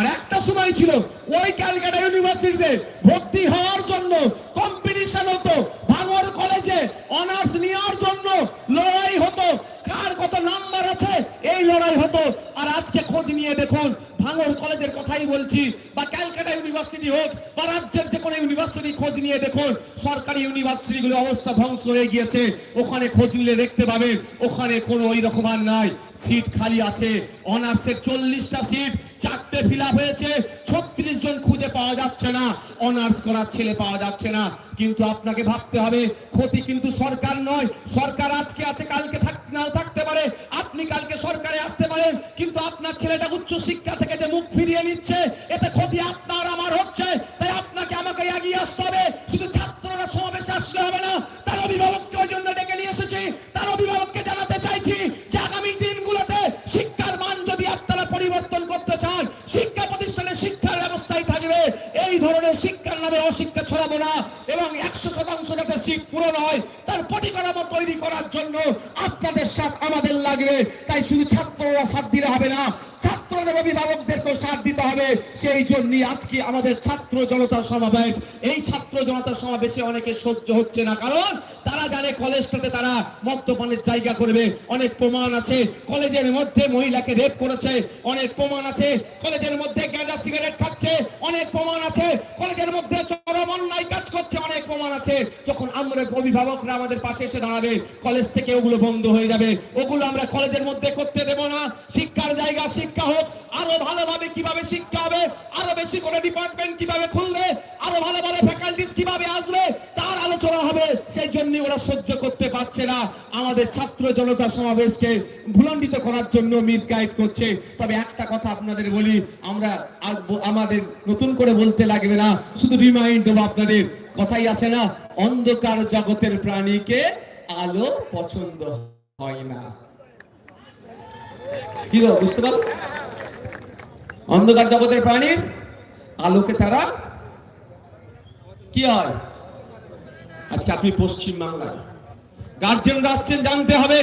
আর একটা সময় ছিল, ওই ক্যালকাটা ইউনিভার্সিটিতে ভর্তি হওয়ার জন্য কম্পিটিশন হতো। ভাঙর কলেজে অনার্স নেওয়ার জন্য লড়াই হতো। কার কত নাম্বার আছে, এই লড়াই হতো। আর আজকে খোঁজ নিয়ে দেখুন, ভাঙর কলেজের কথাই বলছি, বা ক্যালকাটা ইউনিভার্সিটি হোক, বা রাজ্যের যে কোনো ইউনিভার্সিটি খোঁজ নিয়ে দেখুন, সরকারি ইউনিভার্সিটিগুলোর অবস্থা ধ্বংস হয়ে গিয়েছে। ওখানে খোঁজ নিলে দেখতে পাবেন, ওখানে কোনো ওই রকম আর নাই। সিট খালি আছে। অনার্সের চল্লিশটা সিট, চারটে ফিল হয়েছে। ছত্রিশ জন খুঁজে পাওয়া যাচ্ছে না। অনার্স করার ছেলে পাওয়া যাচ্ছে না। কিন্তু আপনাকে ভাবতে হবে, ক্ষতি কিন্তু সরকার নয়। সরকার আজকে আছে, কালকে নাও থাকতে পারে। আপনি কালকে সরকারে আসতে পারেন। কিন্তু আপনার ছেলেটা উচ্চ শিক্ষা থেকে যে মুখ ফিরিয়ে নিচ্ছে, এতে ক্ষতি আপনার, আমার হচ্ছে। তাই আপনাকে আমাকে এগিয়ে আসতে হবে। শুধু ছাত্ররা সমাবেশে আসলে হবে না, তার অভিভাবককে ওই জন্য হয়, তার পরিকাঠামো তৈরি করার জন্য আপনাদের সাথ আমাদের লাগবে। তাই শুধু ছাত্ররা সাথ দিলে হবে না দিতে হবে। সেই জন্যই আজকে আমাদের ছাত্র জনতার সমাবেশ। এই ছাত্র জনতার সমাবেশে অনেকে সহ্য হচ্ছে না। কারণ তারা জানে কলেজটাতে তারা মদ্যপানের জায়গা করবে। অনেক প্রমাণ আছে। কলেজের মধ্যে মহিলাকে রেপ করেছে। অনেক প্রমাণ আছে। কলেজের মধ্যে গাঁজা সিগারেট খাচ্ছে। অনেক প্রমাণ আছে। কলেজের মধ্যে চরম অন্যায় কাজ করছে। অনেক প্রমাণ আছে। যখন আমরা অভিভাবকরা আমাদের পাশে এসে দাঁড়াবে, কলেজ থেকে ওগুলো বন্ধ হয়ে যাবে। ওগুলো আমরা কলেজের মধ্যে করতে দেব না। শিক্ষার জায়গা শিক্ষা হোক। আরও ভালোভাবে কীভাবে শিক্ষা হবে। আরও বেশি করে ডিপার্টমেন্ট কীভাবে খুলবে, আরও ভালো ভালো ফ্যাকাল্টিস কীভাবে আসবে, তার আলোচনা হবে। সেই জন্য ওরা সহ্য করতে পারছে না। আমাদের ছাত্র জনতা সমাবেশকে ভুলণ্ডিত করার জন্য মিসগাইড করছে। তবে একটা কথা আপনাদের বলি, আমরা আমাদের নতুন করে বলতে লাগবে না। শুধু রিমাইন্ড দেবো আপনাদের, কথাই আছে না, অন্ধকার জগতের প্রাণীকে আলো পছন্দ হয় না। কি বুঝতে পারো অন্ধকার জগতের প্রাণীর আলোকে তারা কি হয়? আজকে আপনি পশ্চিম বাংলায় গার্জেনরা আসছেন, জানতে হবে।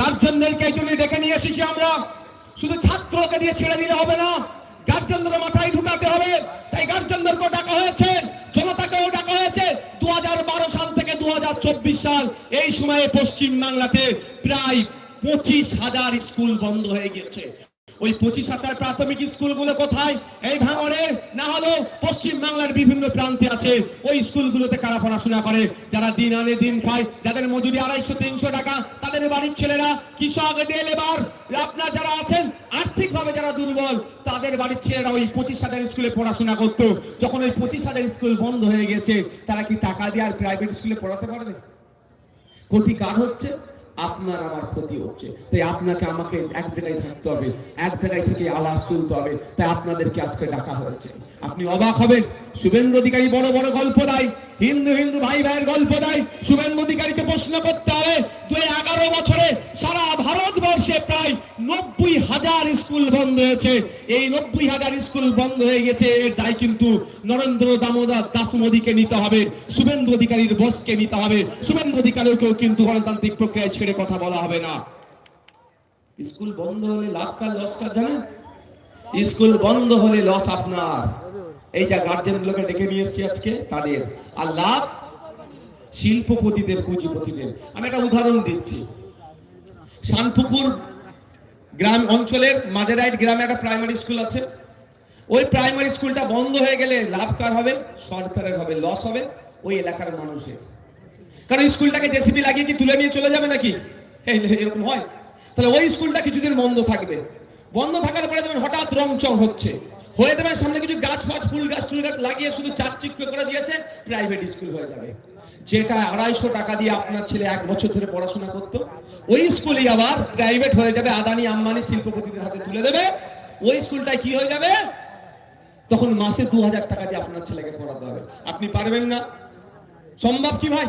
গার্জেনদেরকে এই জন্য ডেকে নিয়ে এসেছি আমরা। শুধু ছাত্রকে দিয়ে ছেড়ে দিলে হবে না গার্জেনদের মাথায় ঢুকাতে হবে। তাই গার্জেনদেরকেও ডাকা হয়েছে, জনতাকেও ডাকা হয়েছে। দু হাজার বারো সাল থেকে দু হাজার চব্বিশ সাল, এই সময়ে পশ্চিম বাংলাতে প্রায় পঁচিশ হাজার স্কুল বন্ধ হয়ে গেছে ওই পঁচিশ হাজার প্রাথমিক স্কুলগুলো কোথায়? এই ভাঙড়ে না হলেও পশ্চিম বাংলার বিভিন্ন প্রান্তে আছে। ওই স্কুলগুলোতে কারা পড়াশোনা করে? যারা দিন আনে দিন খায়, যাদের মজুরি আড়াইশো, তিনশো টাকা, তাদের বাড়ির ছেলেরা, কৃষক ডে আপনার যারা আছেন, আর্থিকভাবে যারা দুর্বল, তাদের বাড়ির ছেলেরা ওই পঁচিশ হাজার স্কুলে পড়াশোনা করতো। যখন ওই পঁচিশ হাজার স্কুল বন্ধ হয়ে গেছে, তারা কি টাকা দিয়ে আর প্রাইভেট স্কুলে পড়াতে পারবে? ক্ষতি কার হচ্ছে? আপনার আমার ক্ষতি হচ্ছে। তাই আপনাকে আমাকে এক জায়গায় থাকতে হবে, এক জায়গায় থেকে আওয়াজ তুলতে হবে। তাই আপনাদেরকে আজকে ডাকা হয়েছে। আপনি অবাক হবেন। শুভেন্দু অধিকারী বড় বড় গল্প দেয়। হিন্দু হিন্দু ভাই ভাইয়ের গল্প দেয়। শুভেন্দু অধিকারীকে প্রশ্ন করতে হবে, দুই এগারো বছরে সারা ভারতবর্ষে প্রায় নব্বই হাজার স্কুল বন্ধ হয়েছে। এই নব্বই হাজার স্কুল বন্ধ হয়ে গেছে, এর দায় কিন্তু নরেন্দ্র দামোদর দাস মোদীকে নিতে হবে, শুভেন্দু অধিকারীর বসকে নিতে হবে। শুভেন্দু অধিকারীকেও কিন্তু গণতান্ত্রিক প্রক্রিয়ায় ছেড়ে কথা বলা হবে না। স্কুল বন্ধ হলে লাভ কার লস কার জানেন? স্কুল বন্ধ হলে লস আপনার। এই যা গার্জেন গুলোকে ডেকে নিয়ে এসছি আজকে, তাদের। আর লাভ, শিল্পপতিদের, পুঁজিপতিদের। আমি একটা উদাহরণ দিচ্ছি। শানপুকুর গ্রাম অঞ্চলের মাঝেরাইট গ্রামে একটা প্রাইমারি স্কুল আছে। ওই প্রাইমারি স্কুলটা বন্ধ হয়ে গেলে লাভ কার হবে? সরকারের হবে, লস হবে ওই এলাকার মানুষের। কারণ স্কুলটাকে জেসিবি লাগিয়ে কি তুলে নিয়ে চলে যাবে নাকি? এরকম হয়। তাহলে ওই স্কুলটা কিছুদিন বন্ধ থাকবে। বন্ধ থাকার পরে যেমন হঠাৎ রং চং হচ্ছে। হয়ে যাবে, সামনে কিছু গাছ ফাছ, ফুল গাছ টুল গাছ লাগিয়ে শুধু চাকচিক্য করে দিয়েছে প্রাইভেট স্কুল হয়ে যাবে। যেটা আড়াইশো টাকা দিয়ে আপনার ছেলে এক বছর ধরে পড়াশোনা করতো, ওই স্কুলই আবার প্রাইভেট হয়ে যাবে, আদানি, আম্বানি শিল্পপতিদের হাতে তুলে দেবে। ওই স্কুলটায় কি হয়ে যাবে? তখন মাসে দু হাজার টাকা দিয়ে আপনার ছেলেকে পড়াতে হবে। আপনি পারবেন না। সম্ভব কি ভাই?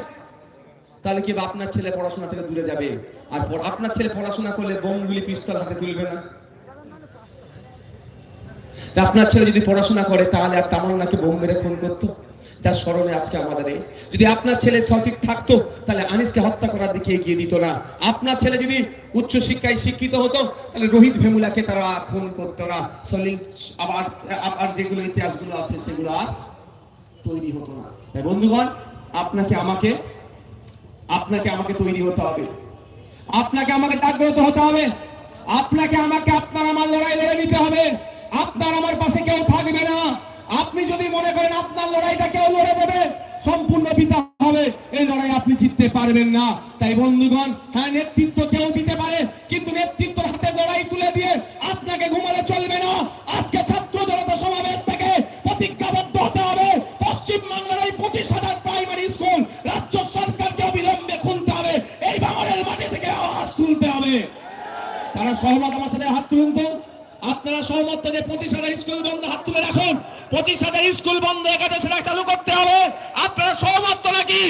তাহলে কি আপনার ছেলে পড়াশোনা থেকে দূরে যাবে? আর আপনার ছেলে পড়াশোনা করলে বোমগুলি পিস্তল হাতে তুলবে না? তা আপনার ছেলে যদি পড়াশোনা করে, তাহলে আর তামান্নাকে বোম মেরে খুন করতো? যার স্মরণে আজকে আমাদের যদি আপনার ছেলে সঠিক থাকতো, তাহলে আনিসকে হত্যা করার দিকে এগিয়ে দিত না। আপনার ছেলে যদি উচ্চ শিক্ষায় শিক্ষিত হতো, তাহলে রোহিত ভেমুলাকে তারা খুন করতো না। সলিল, আবার আবার যেগুলো ইতিহাসগুলো আছে, সেগুলো আর তৈরি হতো না। তাই বন্ধুগণ, আপনাকে আমাকে আপনাকে আমাকে তৈরি হতে হবে। আপনাকে আমাকে জাগ্রত হতে হবে। আপনাকে আমাকে আপনার আমার লড়াই লড়ে নিতে হবে। আপনার আমার পাশে কেউ থাকবে না। আপনি যদি মনে করেন আপনার লড়াইটা কেউ লড়ে দেবে, সম্পূর্ণ পিতা হবে। এই লড়াই আপনি জিততে পারবেন না। তাই বন্ধুগণ হ্যাঁ নেতৃত্ব কেউ দিতে পারে, কিন্তু নেতৃত্বের আপনারা সহমত যে পঁচিশ হাজার স্কুল বন্ধ হাত তুলে রাখুন। পঁচিশ হাজার স্কুল বন্ধ একাদশ রাখ চালু করতে হবে। আপনারা সহমত নাকি?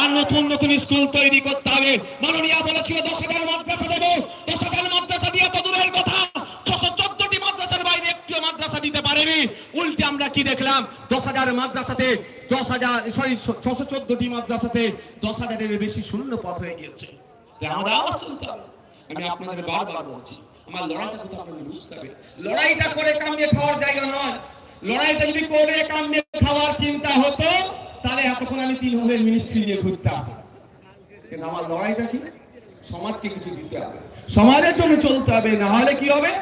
আর নতুন নতুন স্কুল তৈরি করতে হবে। মাননীয় বলেছিল, দশ হাজার মাদ্রাসা দেবে। দশ হাজার মাদ্রাসা দিয়ে তো দূরের কথা। ছশো চোদ্দটি মাদ্রাসার বাইরে একটিও মাদ্রাসা দিতে পারেনি। উল্টে আমরা কি দেখলাম? দশ হাজার মাদ্রাসাতে, দশ হাজার সরি ছশো চোদ্দটি মাদ্রাসাতে দশ হাজারের বেশি শূন্য পথ হয়ে গিয়েছে। আমাদের আওয়াজ তুলতে হবে। আমি আপনাদের বারবার বলছি আমার লড়াইটা কিন্তু আপনাদের বুঝতে হবে? লড়াইটা করে কামিয়ে খাওয়ার জায়গা নয়। লড়াইটা যদি করে কামিয়ে খাওয়ার চিন্তা হতো, তাহলে এতক্ষণ আমি তৃণমূলের মিনিস্ট্রি নিয়ে ঘুরতাম। কিন্তু আমার লড়াইটা কি? সমাজকে কিছু দিতে হবে। সমাজের জন্য চলতে হবে, না হলে কি হবে?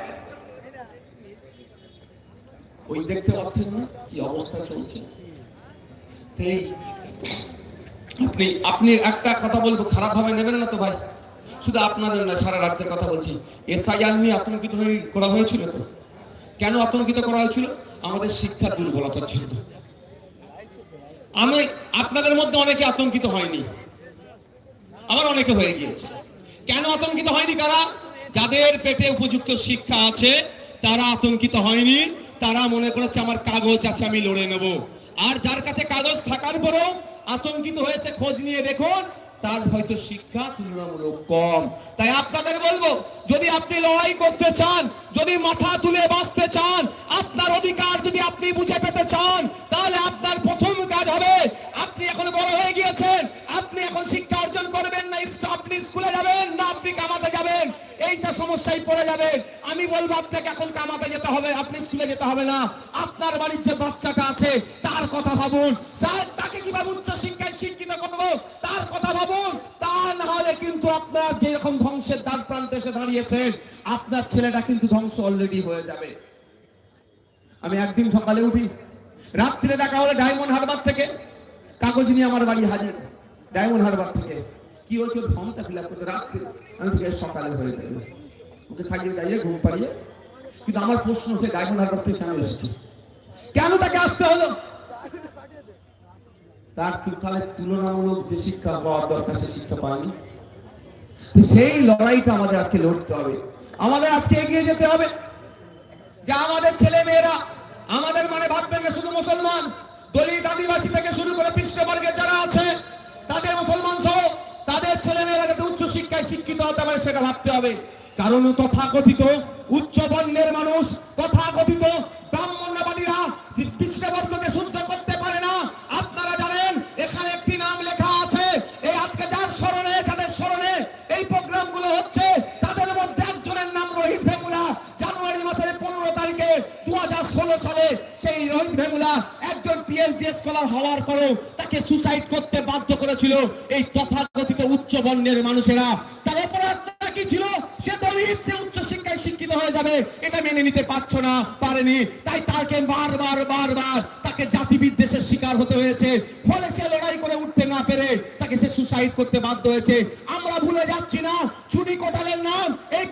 ওই দেখতে পাচ্ছেন না কি অবস্থা চলছে? আপনি আপনি একটা কথা বলব খারাপ ভাবে নেবেন না তো ভাই? শুধু আপনাদের না সারা রাজ্যের কথা বলছি। এসআইআর নিয়ে আতঙ্কিত হয়ে করা হয়েছিল তো? কেন আতঙ্কিত করা হয়েছিল? আমাদের শিক্ষার দুর্বলতার জন্য। আমি আপনাদের মধ্যে অনেকে আতঙ্কিত হয়নি। আবার অনেকে হয়ে গিয়েছে। কেন আতঙ্কিত হয়নি কারা? যাদের পেটে উপযুক্ত শিক্ষা আছে, তারা আতঙ্কিত হয়নি। তারা মনে করেছে, আমার কাগজ আছে, আমি লড়ে নেব। আর যার কাছে কাগজ থাকার পরেও আতঙ্কিত হয়েছে, খোঁজ নিয়ে দেখুন। তার হয়তো শিক্ষা তুলনামূলক কম। তাই আপনাদের বলব, যদি আপনি লড়াই করতে চান, যদি মাথা তুলে বাঁচতে চান, আপনার অধিকার যদি আপনি বুঝে পেতে চান, তাহলে আপনার প্রথম কাজ হবে, আপনি এখন বড় হয়ে গিয়েছেন, আপনি এখন শিক্ষা অর্জন করবেন না আপনি স্কুলে যাবেন না, আপনি কামাতে যাবেন, এইটা সমস্যায় পড়ে যাবেন। আমি বলব, আপনাকে এখন কামাতে যেতে হবে, আপনি স্কুলে যেতে হবে না। আপনার বাড়ির যে বাচ্চাটা আছে, তার কথা ভাবুন। তাকে কীভাবে উচ্চ তার কথা ভাবুন, তা না হলে কিন্তু আপনার যেরকম ধ্বংসের দ্বার প্রান্তে এসে দাঁড়িয়েছেন, আপনার ছেলেটা কিন্তু ধ্বংস অলরেডি হয়ে যাবে। আমি একদিন সকালে উঠি রাত্রিরে দেখা হলে ডায়মন্ড হারবার থেকে, কাগজ নিয়ে আমার বাড়ি হাজির, ডায়মন্ড হারবার থেকে। কি হয়েছে? ওর ফর্মটা ফিল আপ করতে রাত্রে। আমি ঠিক আছে, সকালে হয়ে যাবে। ওকে খাইয়ে দাঁড়িয়ে ঘুম পাড়িয়ে, কিন্তু আমার প্রশ্ন সে ডায়মন্ড হারবার থেকে কেন এসেছে? কেন তাকে আসতে হলো? তার তাহলে তুলনামূলক যে শিক্ষা পাওয়ার দরকার, সে শিক্ষা পায়নি। সেই লড়াইটা আমাদের আজকে লড়তে হবে। আমাদের আজকে এগিয়ে যেতে হবে। যে আমাদের ছেলে মেয়েরা আমাদের মানে ভাববেন না শুধু মুসলমান, দলিত আদিবাসী থেকে শুরু করে পৃষ্ঠবর্গে যারা আছে, তাদের মুসলমান সহ তাদের ছেলে মেয়েরা যাতে উচ্চ শিক্ষায় শিক্ষিত হতে পারে, সেটা ভাবতে হবে। কারণ তথাকথিত উচ্চ বর্ণের মানুষ, তথাকথিত ব্রাহ্মণ্যবাদীরা পৃষ্ঠবর্গকে সহ্য করতে পারে না। আপনারা সালে সেই রোহিত ভেমুলা একজন পিএইচডি স্কলার হওয়ার পরেও তাকে সুসাইড করতে বাধ্য করেছিল। এই তথাকথিত উচ্চ বর্ণের মানুষেরা। তার অপরাধটা কি ছিল? সে শিক্ষায় শিক্ষিত হয়ে যাবে, এটা মেনে নিতে পারছ না, পারেনি। তাই তাকে বারবার বারবার তাকে জাতি বিদ্বেষের শিকার হতে হয়েছে। ফলে সে লড়াই করে উঠতে না পেরে তাকে সে সুসাইড করতে বাধ্য হয়েছে। আমরা ভুলে যাচ্ছি না, চুনি কোটালের নাম, এই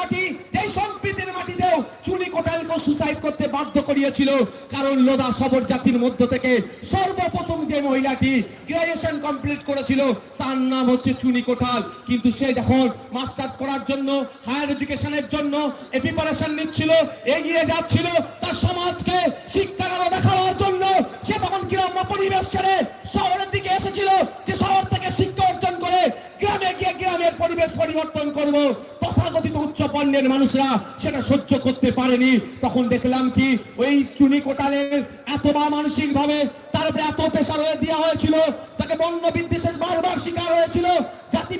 মাটি এই সম্প্রীতির মাটিতেও চুনি কোটালকেও সুসাইড করতে বাধ্য করিয়েছিল। কারণ লোদা সবর জাতির মধ্য থেকে সর্বপ্রথম যে মহিলাটি গ্রাজুয়েশন কমপ্লিট করেছিল, তার নাম হচ্ছে চুনি কোটাল। কিন্তু সে যখন মাস্টার্স করার জন্য হায়ার এডুকেশনের জন্য এ প্রিপারেশন নিচ্ছিল, এগিয়ে যাচ্ছিল। তার সমাজকে শিক্ষার আলো দেখানোর জন্য সে তখন গ্রাম্য পরিবেশ ছেড়ে শহরের দিকে এসেছিল যে শহর থেকে শিক্ষা অর্জন করে গ্রামে গিয়ে গ্রামের পরিবেশ পরিবর্তন করব। তথাকথিত উচ্চ পণ্যের মানুষরা সেটা সহ্য করতে পারেনি। তখন দেখলাম কি, ওই চুনি কোটালের এতবার মানসিক ভাবে তার উপরে এত পেশার হয়ে দেওয়া হয়েছিল, তাকে বন্য বিদ্বেষের বারবার শিকার হয়েছিল। জাতি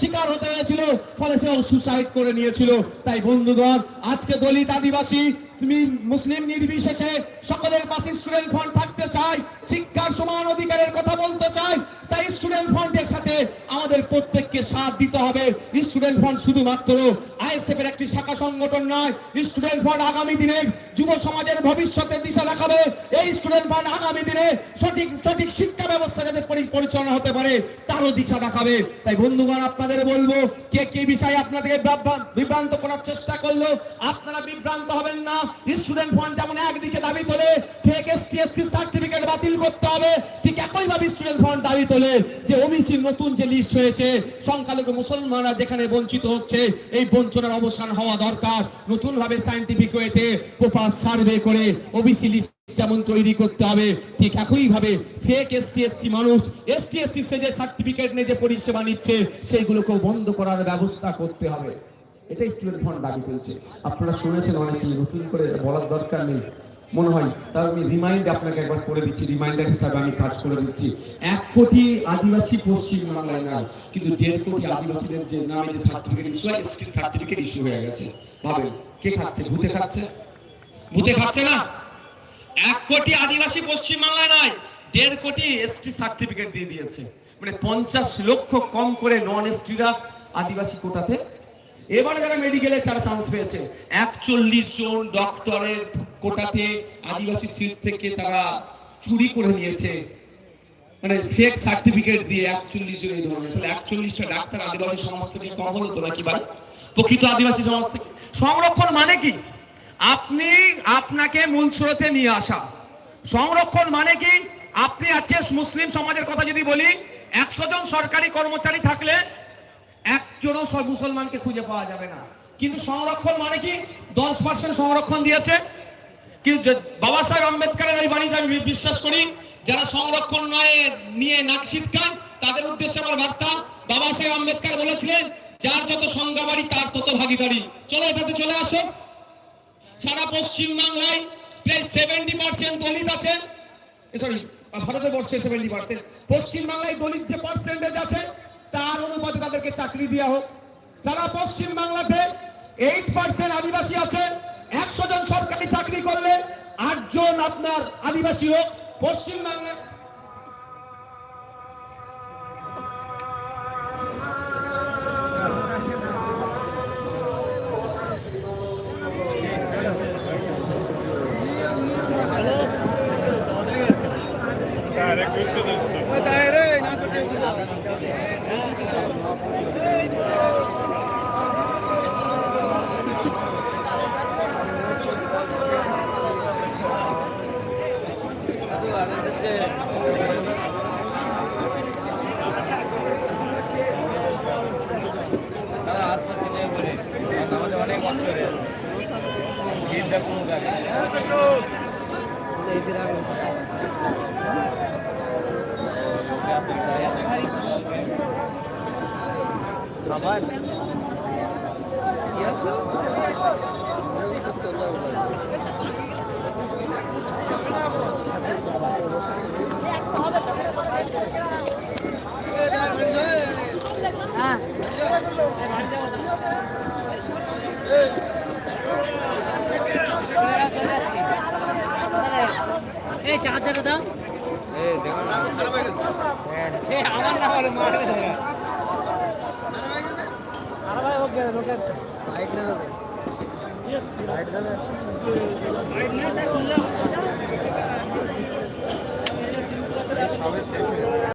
শিকার হতে হয়েছিল, ফলে সেও সুসাইড করে নিয়েছিল। তাই বন্ধুগণ, আজকে দলিত আদিবাসী, তুমি মুসলিম নির্বিশেষে সকলের পাশে স্টুডেন্ট ফান্ড থাকতে চাই, শিক্ষার সমান অধিকারের কথা বলতে চাই, তাই স্টুডেন্ট ফান্ডের সাথে আমাদের প্রত্যেককে সাথ দিতে হবে। স্টুডেন্ট ফান্ড শুধুমাত্র আইএসএফ এর একটি শাখা সংগঠন নয় স্টুডেন্ট ফান্ড আগামী দিনের যুব সমাজের ভবিষ্যতের দিশা দেখাবে। এই স্টুডেন্ট ফান্ড আগামী দিনে সঠিক সঠিক শিক্ষা ব্যবস্থা যাতে পরিচালনা হতে পারে, তারও দিশা দেখাবে। তাই বন্ধুগণ, আপনাদের বলব, কে কি বিষয়ে আপনাদেরকে বিভ্রান্ত করার চেষ্টা করল, আপনারা বিভ্রান্ত হবেন না। স্টুডেন্ট ফান্ড যেমন একদিকে দাবি তোলে ফেক এসটিএসসি সার্টিফিকেট বাতিল করতে হবে, ঠিক একইভাবে স্টুডেন্ট ফান্ড দাবি তোলে। যে ওবিসির নতুন যে লিস্ট হয়েছে, সংখ্যালঘু মুসলমানরা যেখানে বঞ্চিত হচ্ছে, এই বঞ্চনার অবসান হওয়া দরকার। নতুন ভাবে সায়েন্টিফিক ওয়েতে প্রপার সার্ভে করে ওবিসি লিস্ট যেমন তৈরি করতে হবে, ঠিক একইভাবে ফেক এসটিএসসি মানুষ এসটিএসসি সে যে সার্টিফিকেট নিয়ে যে পরিষেবা নিচ্ছে, সেইগুলোকেও বন্ধ করার ব্যবস্থা করতে হবে। এটাই স্টুডেন্ট ফান্ড দাবি তুলছে। আপনারা শুনেছেন অনেকেই, নতুন করে বলার দরকার নেই। মনে হয় তাও আমি রিমাইন্ড আপনাকে একবার করে দিচ্ছি রিমাইন্ডার হিসাবে আমি কাজ করে দিচ্ছি। এক কোটি আদিবাসী পশ্চিম বাংলায় নাই কিন্তু দেড় কোটি আদিবাসীদের যে নামে যে সার্টিফিকেট ইস্যু হয় এসটি সার্টিফিকেট ইস্যু হয়ে গেছে। ভাবেন, কে খাচ্ছে? ভূতে খাচ্ছে? ভূতে খাচ্ছে না? এক কোটি আদিবাসী পশ্চিম বাংলায় নয়, দেড় কোটি এসটি সার্টিফিকেট দিয়ে দিয়েছে। মানে পঞ্চাশ লক্ষ কম করে নন এসটিরা আদিবাসী কোটাতে এবারে যারা মেডিকেলে যারা চান্স পেয়েছে, একচল্লিশ জন ডক্টরের কোটাতে আদিবাসী সিট থেকে তারা চুরি করে নিয়েছে। মানে ফেক সার্টিফিকেট দিয়ে একচল্লিশ জন এই ধরনের। তাহলে একচল্লিশটা ডাক্তার আদিবাসী সমাজ থেকে কম হলো তো নাকি ভাই? প্রকৃত আদিবাসী সমাজ থেকে। সংরক্ষণ মানে কি? আপনি আপনাকে মূল স্রোতে নিয়ে আসা। সংরক্ষণ মানে কি? আপনি আজকে মুসলিম সমাজের কথা যদি বলি, একশো জন সরকারি কর্মচারী থাকলে একজনও মুসলমানকে খুঁজে পাওয়া যাবে না। কিন্তু সংরক্ষণ মানে কি? দশ পার্সেন্ট সংরক্ষণ দিয়েছে। কিন্তু বাবা সাহেব আম্বেদকরের এই বাণীতে আমি বিশ্বাস করি, যারা সংরক্ষণ নয়, নিয়ে নাক ছিটকান, তাদের উদ্দেশ্যে আমার বার্তা, বাবা সাহেব আম্বেদকর বলেছিলেন, যার যত সংজ্ঞা বাড়ি তার তত ভাগিদারি। চলো এটাতে চলে আসো। সারা পশ্চিম বাংলায় প্রায় সেভেন্টি পার্সেন্ট দলিত আছে। সরি ভারতবর্ষে সেভেন্টি পার্সেন্ট পশ্চিমবাংলায় দলিত যে পার্সেন্টেজ আছে তার অনুপাতে তাদেরকে চাকরি দেওয়া হোক। সারা পশ্চিম বাংলাতে এইট পার্সেন্ট আদিবাসী আছে। একশো জন সরকারি চাকরি করলে আটজন আপনার আদিবাসী হোক। পশ্চিম বাংলায় দাদা আস্তে আস্তে নিয়ে বলে আমাদের অনেক কষ্ট করে জিপটা কোনো গাড়ি খাবার এই চার্জারটা দাও আমার না হলে মারবে ধরে আরে ভাই ওকে ওকে লাইট না দাদা। লাইট দাদা বাইক না করলে সবে শেষ